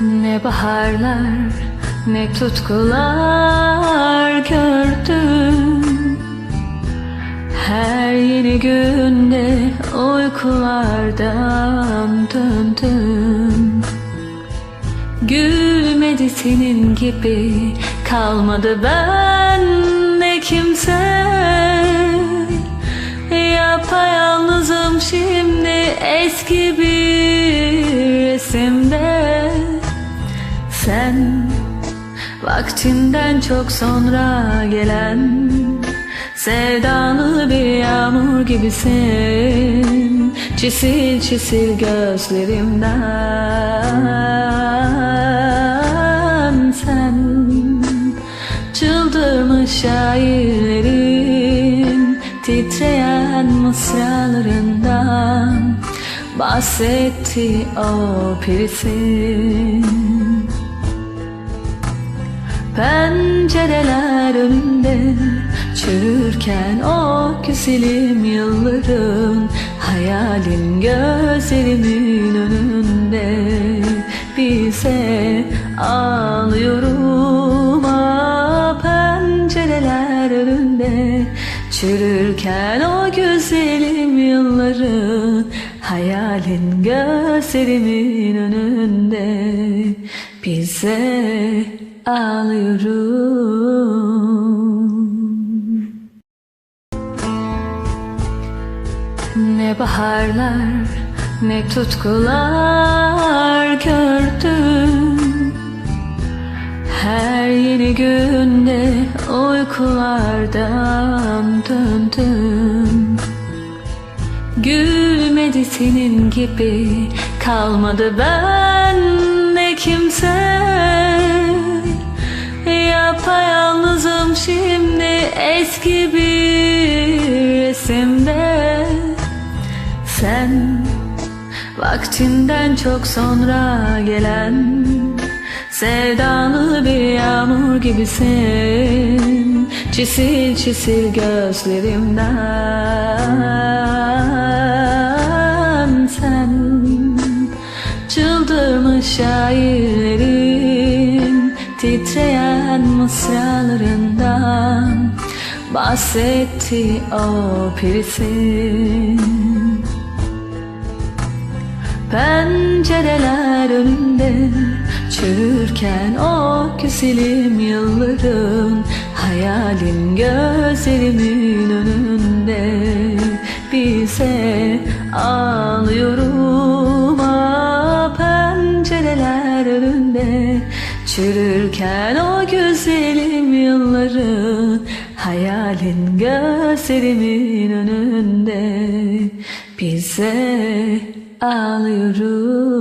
Ne baharlar ne tutkular gördüm. Her yeni günde uykulardan döndüm. Gülmedi senin gibi kalmadı ben ne kimse. Yapayalnızım şimdi eski bir resimde Sen vaktinden çok sonra gelen Sevdalı bir yağmur gibisin Çisil çisil gözlerimden Sen Çıldırmış şairlerin titreyen mısralarından bahsetti o pirisin. Pencereler önünde çürürken o güzelim yılların Hayalin gözlerimin önünde bize ağlıyorum. Ah pencereler önünde Çürürken o güzelim yılların Hayalin gözlerimin önünde Bize ağlıyorum. Ne baharlar ne tutkular gördüm. Her yeni günde uykulardan döndüm. Gülmedi senin gibi kalmadı ben kimse. Yapayalnızım şimdi eski bir resimde. Sen vaktinden çok sonra gelen Sevdalı bir yağmur gibisin. Çisil çisil gözlerimden çıldırmış şairlerin Titreyen mısralarından Bahsetti o pirisin. Pencereler önünde çürürken o güzelim yılların Hayalin gözlerimin önünde bize ağlıyorum Çürürken o güzelim yılların Hayalin gözlerimin önünde. Bize ağlıyorum